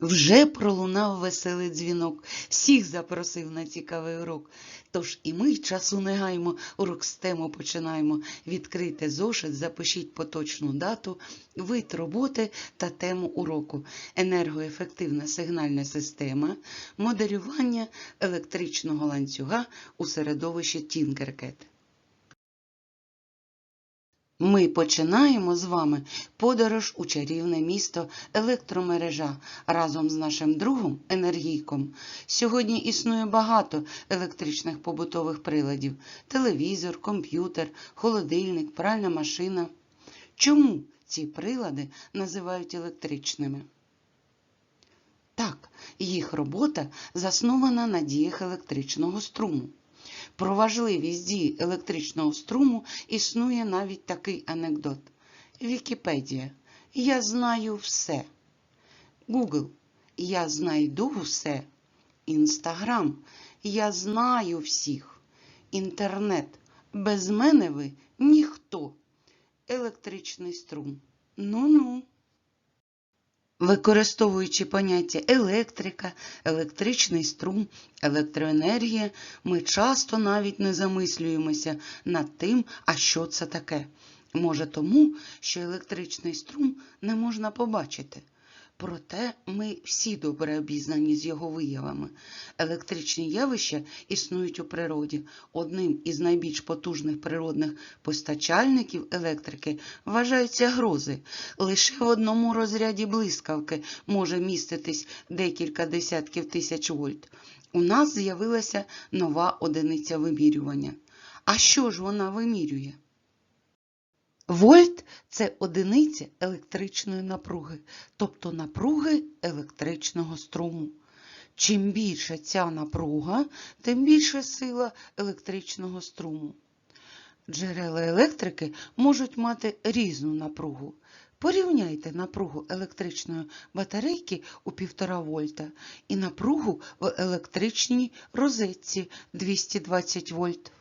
Вже пролунав веселий дзвінок, всіх запросив на цікавий урок. Тож і ми часу не гаємо, урок з тему починаємо. Відкрийте зошит, запишіть поточну дату, вид роботи та тему уроку. Енергоефективна сигнальна система, моделювання електричного ланцюга у середовищі Тінкеркет. Ми починаємо з вами подорож у чарівне місто електромережа разом з нашим другом енергійком. Сьогодні існує багато електричних побутових приладів: телевізор, комп'ютер, холодильник, пральна машина. Чому ці прилади називають електричними? Так, їх робота заснована на діях електричного струму. Про важливість дії електричного струму існує навіть такий анекдот. Вікіпедія. Я знаю все. Google. Я знайду все. Інстаграм. Я знаю всіх. Інтернет. Без мене ви ніхто. Електричний струм. Ну-ну. Використовуючи поняття електрика, електричний струм, електроенергія, ми часто навіть не замислюємося над тим, а що це таке. Може тому, що електричний струм не можна побачити. Проте ми всі добре обізнані з його виявами. Електричні явища існують у природі. Одним із найбільш потужних природних постачальників електрики вважаються грози. Лише в одному розряді блискавки може міститись декілька десятків тисяч вольт. У нас з'явилася нова одиниця вимірювання. А що ж вона вимірює? Вольт це одиниця електричної напруги, тобто напруги електричного струму. Чим більша ця напруга, тим більша сила електричного струму. Джерела електрики можуть мати різну напругу. Порівняйте напругу електричної батарейки у 1,5 вольта і напругу в електричній розетці 220 вольт.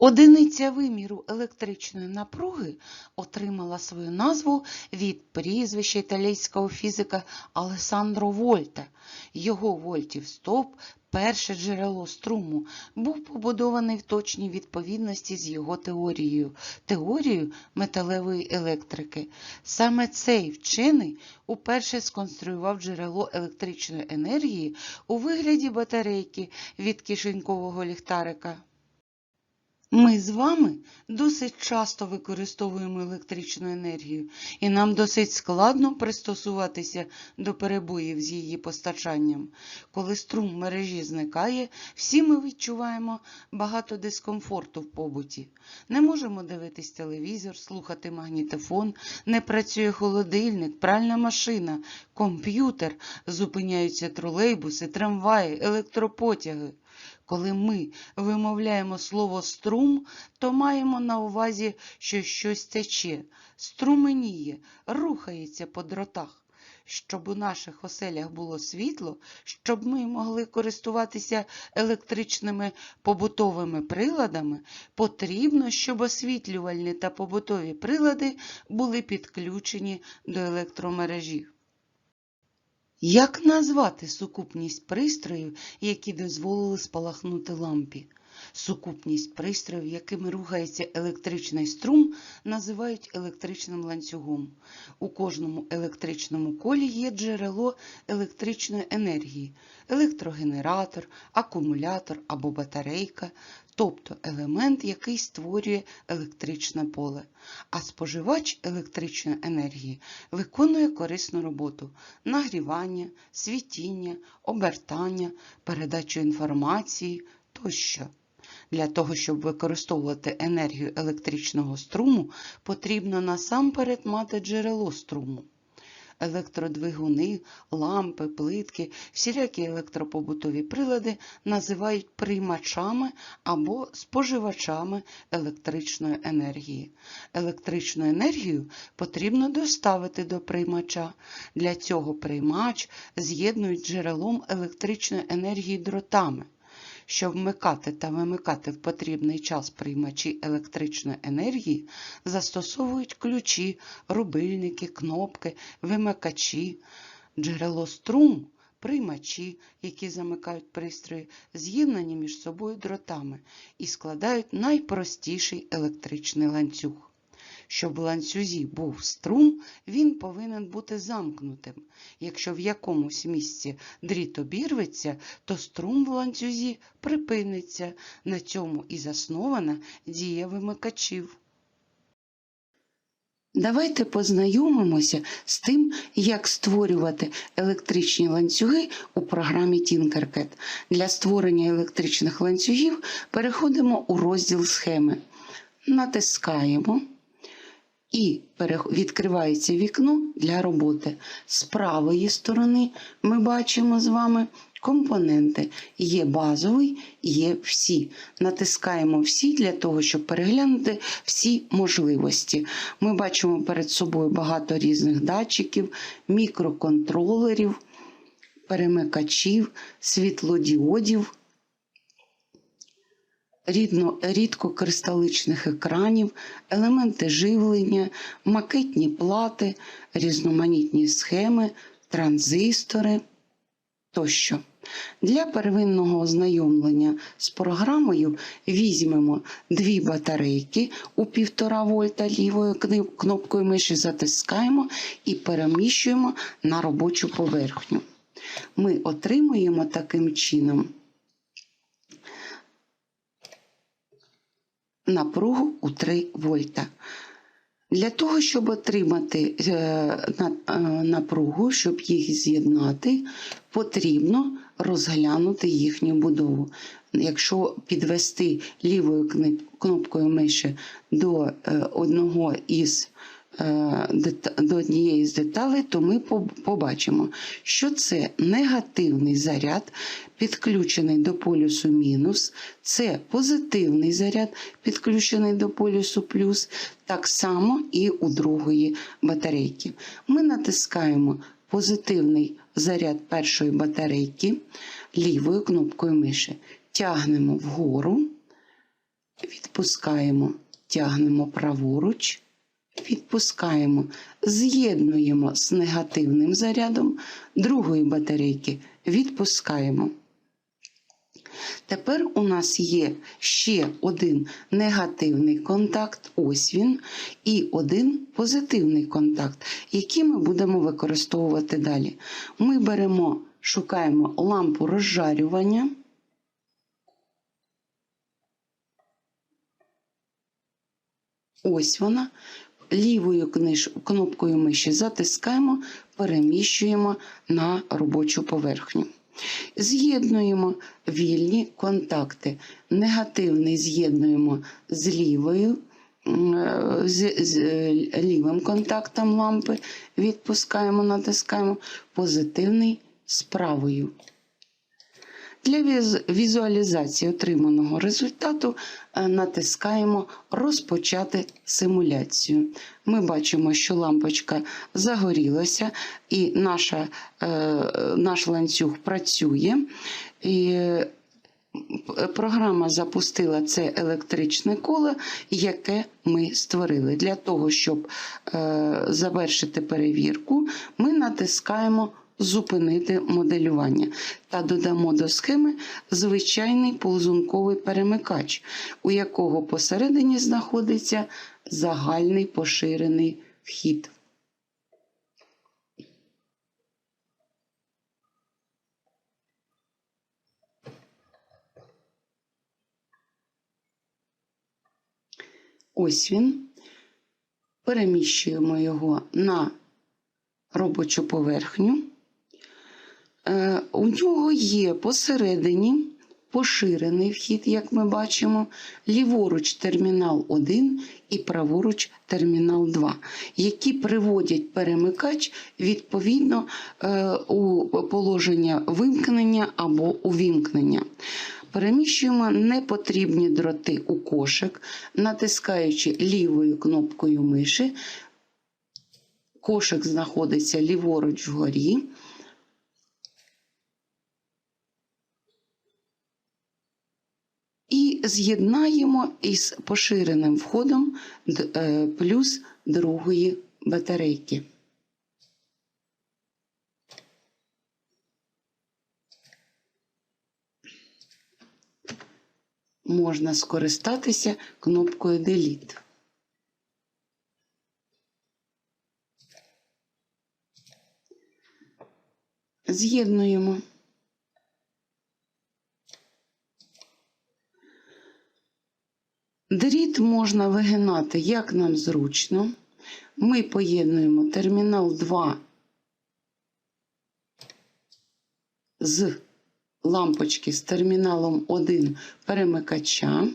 Одиниця виміру електричної напруги отримала свою назву від прізвища італійського фізика Алесандро Вольта. Його вольтів стовп, перше джерело струму, був побудований в точній відповідності з його теорією, теорією металевої електрики. Саме цей вчений уперше сконструював джерело електричної енергії у вигляді батарейки від кишенькового ліхтарика. Ми з вами досить часто використовуємо електричну енергію, і нам досить складно пристосуватися до перебоїв з її постачанням. Коли струм мережі зникає, всі ми відчуваємо багато дискомфорту в побуті. Не можемо дивитись телевізор, слухати магнітофон, не працює холодильник, пральна машина, комп'ютер, зупиняються тролейбуси, трамваї, електропотяги. Коли ми вимовляємо слово струм, то маємо на увазі, що щось тече, струменіє, рухається по дротах. Щоб у наших оселях було світло, щоб ми могли користуватися електричними побутовими приладами, потрібно, щоб освітлювальні та побутові прилади були підключені до електромережі. Як назвати сукупність пристроїв, які дозволили спалахнути лампі? Сукупність пристроїв, якими рухається електричний струм, називають електричним ланцюгом. У кожному електричному колі є джерело електричної енергії електрогенератор, акумулятор або батарейка, тобто елемент, який створює електричне поле. А споживач електричної енергії виконує корисну роботу нагрівання, світіння, обертання, передачу інформації тощо. Для того, щоб використовувати енергію електричного струму, потрібно насамперед мати джерело струму. Електродвигуни, лампи, плитки, всілякі електропобутові прилади називають приймачами або споживачами електричної енергії. Електричну енергію потрібно доставити до приймача. Для цього приймач з'єднують джерелом електричної енергії дротами. Щоб вмикати та вимикати в потрібний час приймачі електричної енергії, застосовують ключі, рубильники, кнопки, вимикачі. Джерело струм приймачі, які замикають пристрої, з'єднані між собою дротами і складають найпростіший електричний ланцюг. Щоб в ланцюзі був струм, він повинен бути замкнутим. Якщо в якомусь місці дріт обірветься, то струм в ланцюзі припиниться. На цьому і заснована дія вимикачів. Давайте познайомимося з тим, як створювати електричні ланцюги у програмі Tinkercad. Для створення електричних ланцюгів переходимо у розділ схеми. Натискаємо і відкривається вікно для роботи. З правої сторони ми бачимо з вами компоненти. Є базовий, є всі. Натискаємо всі для того, щоб переглянути всі можливості. Ми бачимо перед собою багато різних датчиків, мікроконтролерів, перемикачів, світлодіодів рідно, рідкокристаличних екранів, елементи живлення, макетні плати, різноманітні схеми, транзистори тощо. Для первинного ознайомлення з програмою візьмемо дві батарейки у 1,5 вольта лівою кнопкою миші затискаємо і переміщуємо на робочу поверхню. Ми отримуємо таким чином напругу у 3 вольта. Для того, щоб отримати е, е, напругу, щоб їх з'єднати, потрібно розглянути їхню будову. Якщо підвести лівою кнопкою миші до е, одного із до однієї з деталей, то ми побачимо, що це негативний заряд, підключений до полюсу мінус, це позитивний заряд, підключений до полюсу плюс, так само і у другої батарейки. Ми натискаємо позитивний заряд першої батарейки лівою кнопкою миші. Тягнемо вгору, відпускаємо, тягнемо праворуч, відпускаємо, з'єднуємо з негативним зарядом другої батарейки, відпускаємо. Тепер у нас є ще один негативний контакт, ось він, і один позитивний контакт, який ми будемо використовувати далі. Ми беремо, шукаємо лампу розжарювання. Ось вона. Лівою кнопкою миші затискаємо, переміщуємо на робочу поверхню. З'єднуємо вільні контакти. Негативний з'єднуємо з лівою, е, з, з е, лівим контактом лампи, відпускаємо, натискаємо, позитивний з правою. Для візуалізації отриманого результату е, натискаємо Розпочати симуляцію. Ми бачимо, що лампочка загорілася, і наша, е, наш ланцюг працює. І е, програма запустила це електричне коло, яке ми створили. Для того, щоб завершити перевірку, ми натискаємо Зупинити моделювання та додамо до схеми звичайний ползунковий перемикач, у якого посередині знаходиться загальний поширений вхід. Ось він. Переміщуємо його на робочу поверхню. Е, У нього є посередині поширений вхід, як ми бачимо, ліворуч термінал 1 і праворуч термінал 2, які приводять перемикач відповідно е, у положення вимкнення або увімкнення. Переміщуємо непотрібні дроти у кошик, натискаючи лівою кнопкою миші. Кошик знаходиться ліворуч вгорі. і з'єднаємо із поширеним входом е, плюс другої батарейки. Можна скористатися кнопкою Delete. З'єднуємо. Дріт можна вигинати як нам зручно. Ми поєднуємо термінал 2 з лампочки з терміналом 1 перемикача.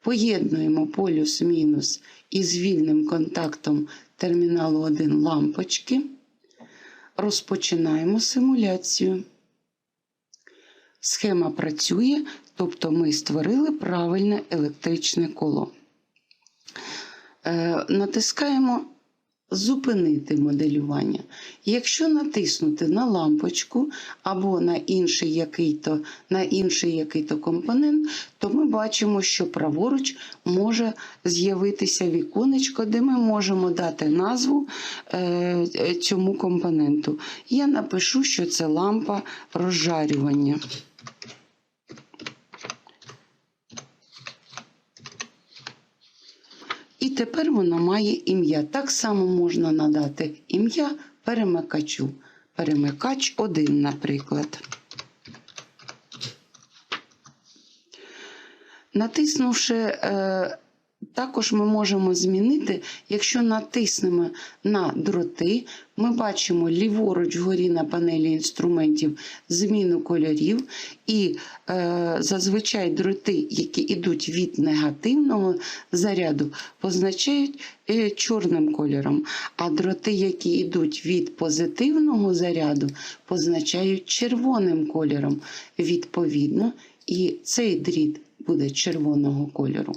Поєднуємо полюс-мінус із вільним контактом терміналу 1 лампочки. Розпочинаємо симуляцію. Схема працює, тобто ми створили правильне електричне коло. Е, натискаємо Зупинити моделювання. Якщо натиснути на лампочку або на інший який-то який-то компонент, то ми бачимо, що праворуч може з'явитися віконечко, де ми можемо дати назву е, цьому компоненту. Я напишу, що це лампа розжарювання. І тепер воно має ім'я. Так само можна надати ім'я перемикачу. Перемикач 1, наприклад. Натиснувши, е, також ми можемо змінити, якщо натиснемо на дроти, ми бачимо ліворуч вгорі на панелі інструментів зміну кольорів, і е, зазвичай дроти, які йдуть від негативного заряду, позначають е, чорним кольором, а дроти, які йдуть від позитивного заряду, позначають червоним кольором. Відповідно, і цей дріт буде червоного кольору.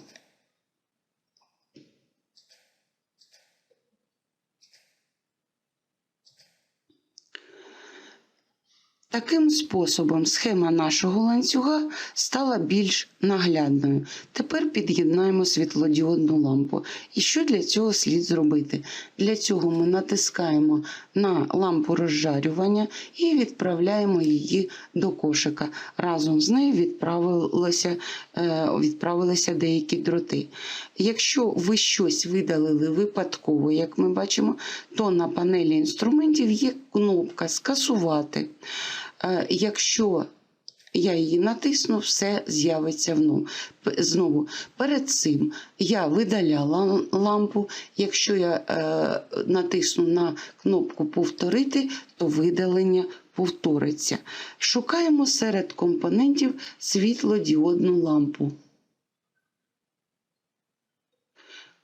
Таким способом схема нашого ланцюга стала більш наглядною. Тепер під'єднаємо світлодіодну лампу. І що для цього слід зробити? Для цього ми натискаємо на лампу розжарювання і відправляємо її до кошика. Разом з нею відправилися, е, відправилися деякі дроти. Якщо ви щось видалили випадково, як ми бачимо, то на панелі інструментів є кнопка Скасувати. Е, Якщо я її натисну, все з'явиться знову. Перед цим я видаляла лампу. Якщо я е, натисну на кнопку Повторити, то видалення повториться. Шукаємо серед компонентів світлодіодну лампу.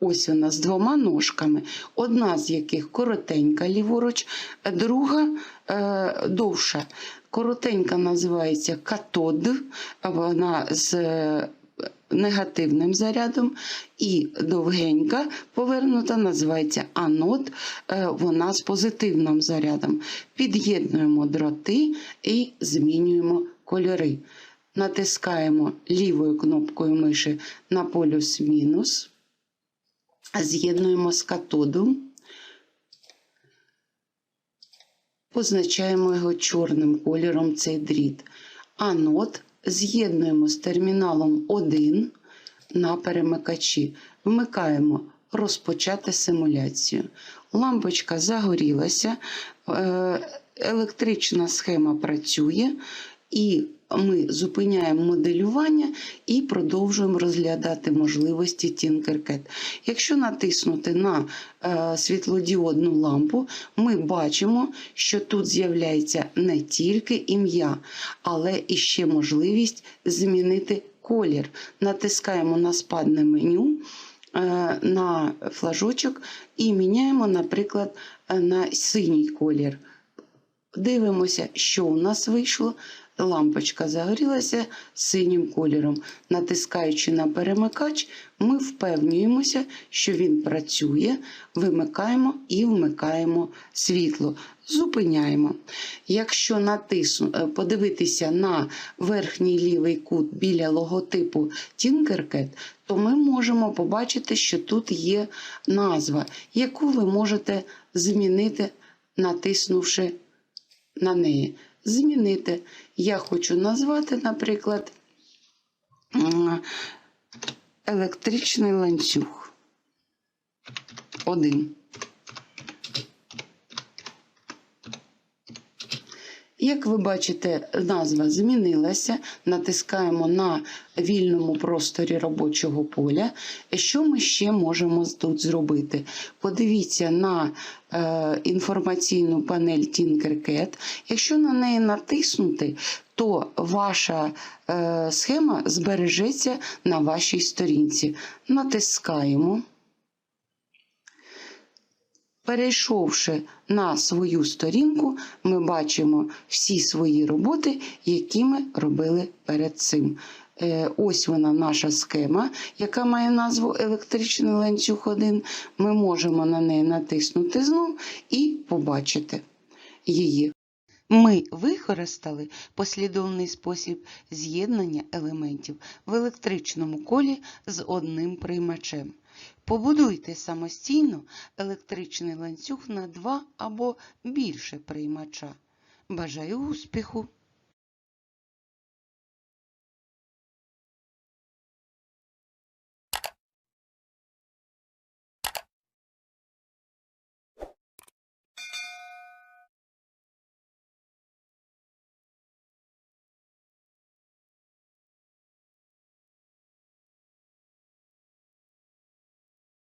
Ось вона з двома ножками, одна з яких коротенька ліворуч, друга е, довша. Коротенька називається катод, вона з е, негативним зарядом, і довгенька повернута називається анод, е, вона з позитивним зарядом. Під'єднуємо дроти і змінюємо кольори. Натискаємо лівою кнопкою миші на полюс-мінус. З'єднуємо з катодом, позначаємо його чорним кольором цей дріт. Анод з'єднуємо з терміналом 1 на перемикачі. Вмикаємо розпочати симуляцію. Лампочка загорілася, е, електрична схема працює, і ми зупиняємо моделювання і продовжуємо розглядати можливості Tinkercad. Якщо натиснути на е, світлодіодну лампу, ми бачимо, що тут з'являється не тільки ім'я, але і ще можливість змінити колір. Натискаємо на спадне меню. е, На флажочок і міняємо, наприклад, е, на синій колір. Дивимося, що у нас вийшло. Лампочка загорілася синім кольором. Натискаючи на перемикач, ми впевнюємося, що він працює, вимикаємо і вмикаємо світло. Зупиняємо. Якщо натисну, е, подивитися на верхній лівий кут біля логотипу Tinkercad, то ми можемо побачити, що тут є назва, яку ви можете змінити, натиснувши на неї. Змінити. Я хочу назвати, наприклад, електричний ланцюг. Один. Як ви бачите, назва змінилася. Натискаємо на вільному просторі робочого поля. Що ми ще можемо тут зробити? Подивіться на е, інформаційну панель Tinkercad. Якщо на неї натиснути, то ваша е, схема збережеться на вашій сторінці. Натискаємо. Перейшовши на свою сторінку, ми бачимо всі свої роботи, які ми робили перед цим. Е, Ось вона наша схема, яка має назву електричний ланцюг 1. Ми можемо на неї натиснути знов і побачити її. Ми використали послідовний спосіб з'єднання елементів в електричному колі з одним приймачем. Побудуйте самостійно електричний ланцюг на два або більше приймача. Бажаю успіху!